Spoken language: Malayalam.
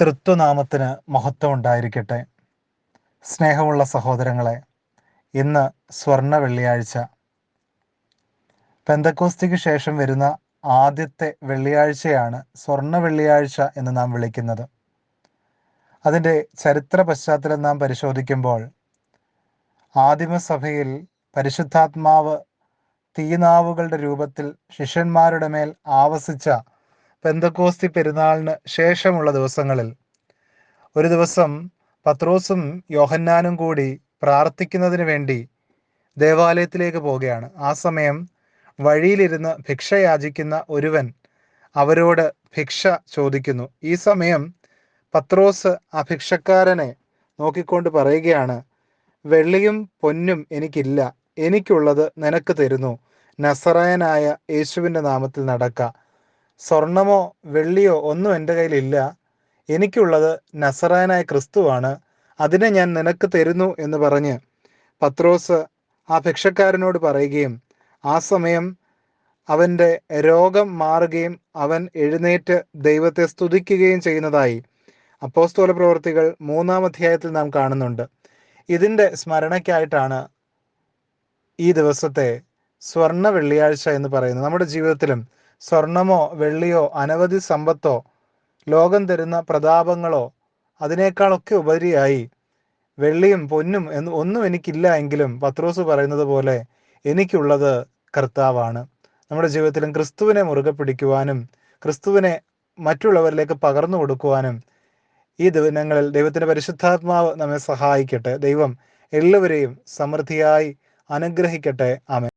തൃത്വനാമത്തിന് മഹത്വം ഉണ്ടായിരിക്കട്ടെ സ്നേഹമുള്ള സഹോദരങ്ങളെ ഇന്ന് സ്വർണ വെള്ളിയാഴ്ച. പെന്തക്കോസ്തിക്ക് ശേഷം വരുന്ന ആദ്യത്തെ വെള്ളിയാഴ്ചയാണ് സ്വർണ വെള്ളിയാഴ്ച എന്ന് നാം വിളിക്കുന്നത്. അതിന്റെ ചരിത്ര പശ്ചാത്തലം നാം പരിശോധിക്കുമ്പോൾ ആദിമസഭയിൽ പരിശുദ്ധാത്മാവ് തീനാവുകളുടെ രൂപത്തിൽ ശിഷ്യന്മാരുടെ മേൽ ആവസിച്ച പെന്തക്കോസ്തി പെരുന്നാളിന് ശേഷമുള്ള ദിവസങ്ങളിൽ ഒരു ദിവസം പത്രോസും യോഹന്നാനും കൂടി പ്രാർത്ഥിക്കുന്നതിന് വേണ്ടി ദേവാലയത്തിലേക്ക് പോവുകയാണ്. ആ സമയം വഴിയിലിരുന്ന് ഭിക്ഷ യാചിക്കുന്ന ഒരുവൻ അവരോട് ഭിക്ഷ ചോദിക്കുന്നു. ഈ സമയം പത്രോസ് ആ ഭിക്ഷക്കാരനെ നോക്കിക്കൊണ്ട് പറയുകയാണ് വെള്ളിയും പൊന്നും എനിക്കില്ല. എനിക്കുള്ളത് നിനക്ക് തരുന്നു. നസറായനായ യേശുവിന്റെ നാമത്തിൽ നടക്ക. സ്വർണമോ വെള്ളിയോ ഒന്നും എന്റെ കയ്യിലില്ല. എനിക്കുള്ളത് നസറായനായ ക്രിസ്തുവാണ്. അതിനെ ഞാൻ നിനക്ക് തരുന്നു എന്ന് പറഞ്ഞ് പത്രോസ് ആ ഭിക്ഷക്കാരനോട് പറയുകയും ആ സമയം അവന്റെ രോഗം മാറുകയും അവൻ എഴുന്നേറ്റ് ദൈവത്തെ സ്തുതിക്കുകയും ചെയ്യുന്നതായി അപ്പോസ്തോല പ്രവർത്തികൾ മൂന്നാം അധ്യായത്തിൽ നാം കാണുന്നുണ്ട്. ഇതിന്റെ സ്മരണയ്ക്കായിട്ടാണ് ഈ ദിവസത്തെ സ്വർണ വെള്ളിയാഴ്ച എന്ന് പറയുന്നത്. നമ്മുടെ ജീവിതത്തിലും സ്വർണമോ വെള്ളിയോ അനവധി സമ്പത്തോ ലോകം തരുന്ന പ്രതാപങ്ങളോ അതിനേക്കാളൊക്കെ ഉപരിയായി. വെള്ളിയും പൊന്നും എന്ന് ഒന്നും എനിക്കില്ല എങ്കിലും പത്രോസ് പറയുന്നത് പോലെ എനിക്കുള്ളത് കർത്താവാണ്. നമ്മുടെ ജീവിതത്തിലും ക്രിസ്തുവിനെ മുറുകെ പിടിക്കുവാനും ക്രിസ്തുവിനെ മറ്റുള്ളവരിലേക്ക് പകർന്നു കൊടുക്കുവാനും ഈ ദിനങ്ങളിൽ ദൈവത്തിന്റെ പരിശുദ്ധാത്മാവ് നമ്മെ സഹായിക്കട്ടെ. ദൈവം എല്ലാവരെയും സമൃദ്ധിയായി അനുഗ്രഹിക്കട്ടെ. ആമേ